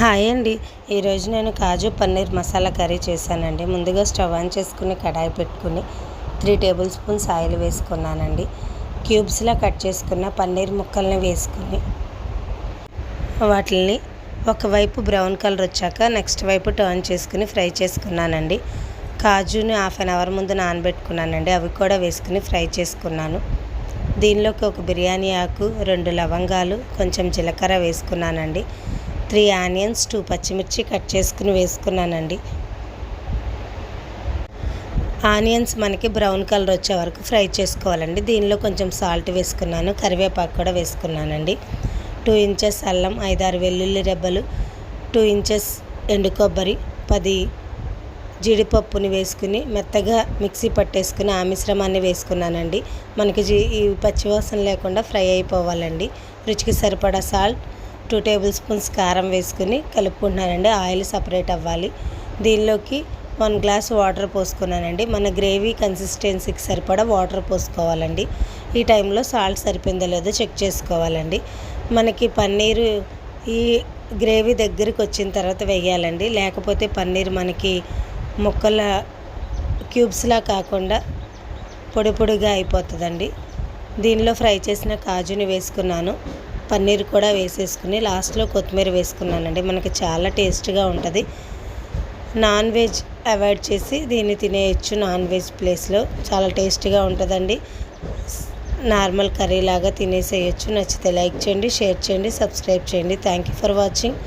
Hi అండి. ఈరోజు నేను కాజు పన్నీర్ మసాలా కర్రీ చేశానండి. ముందుగా స్టవ్ ఆన్ చేసుకుని కడాయి పెట్టుకుని త్రీ టేబుల్ స్పూన్స్ ఆయిల్ వేసుకున్నానండి. క్యూబ్స్లా కట్ చేసుకున్న పన్నీర్ ముక్కల్ని వేసుకుని వాటిని ఒకవైపు బ్రౌన్ కలర్ వచ్చాక నెక్స్ట్ వైపు టర్న్ చేసుకుని ఫ్రై చేసుకున్నానండి. కాజుని హాఫ్ అన్ అవర్ ముందు నానబెట్టుకున్నానండి. అవి కూడా వేసుకుని ఫ్రై చేసుకున్నాను. దీనిలోకి ఒక బిర్యానీ ఆకు రెండు లవంగాలు కొంచెం జీలకర్ర వేసుకున్నానండి. త్రీ ఆనియన్స్ టూ పచ్చిమిర్చి కట్ చేసుకుని వేసుకున్నానండి. ఆనియన్స్ మనకి బ్రౌన్ కలర్ వచ్చే వరకు ఫ్రై చేసుకోవాలండి. దీనిలో కొంచెం సాల్ట్ వేసుకున్నాను కరివేపాకు కూడా వేసుకున్నానండి. టూ ఇంచెస్ అల్లం ఐదారు వెల్లుల్లి రెబ్బలు టూ ఇంచెస్ ఎండు కొబ్బరి పది జీడిపప్పుని వేసుకుని మెత్తగా మిక్సీ పట్టేసుకుని ఆ మిశ్రమాన్ని వేసుకున్నానండి. మనకి జీ ఈ పచ్చివాసన లేకుండా ఫ్రై అయిపోవాలండి. రుచికి సరిపడా సాల్ట్ టూ టేబుల్ స్పూన్స్ కారం వేసుకుని కలుపుకుంటున్నానండి. ఆయిల్ సపరేట్ అవ్వాలి. దీనిలోకి వన్ గ్లాస్ వాటర్ పోసుకున్నానండి. మన గ్రేవీ కన్సిస్టెన్సీకి సరిపడా వాటర్ పోసుకోవాలండి. ఈ టైంలో సాల్ట్ సరిపోయిందో లేదో చెక్ చేసుకోవాలండి. మనకి పన్నీరు ఈ గ్రేవీ దగ్గరికి వచ్చిన తర్వాత వేయాలండి. లేకపోతే పన్నీర్ మనకి ముక్కల క్యూబ్స్లా కాకుండా పొడి పొడిగా అయిపోతుందండి. దీనిలో ఫ్రై చేసిన కాజుని వేసుకున్నాను. పన్నీర్ కూడా వేసేసుకుని లాస్ట్లో కొత్తిమీర వేసుకున్నానండి. మనకి చాలా టేస్ట్గా ఉంటుంది. నాన్ వెజ్ అవాయిడ్ చేసి దీన్ని తినేయచ్చు నాన్ వెజ్ ప్లేస్లో. చాలా టేస్టీగా ఉంటుందండి. నార్మల్ కర్రీ లాగా తినేసేయచ్చు. నచ్చితే లైక్ చేయండి షేర్ చేయండి సబ్స్క్రైబ్ చేయండి. Thank you for watching.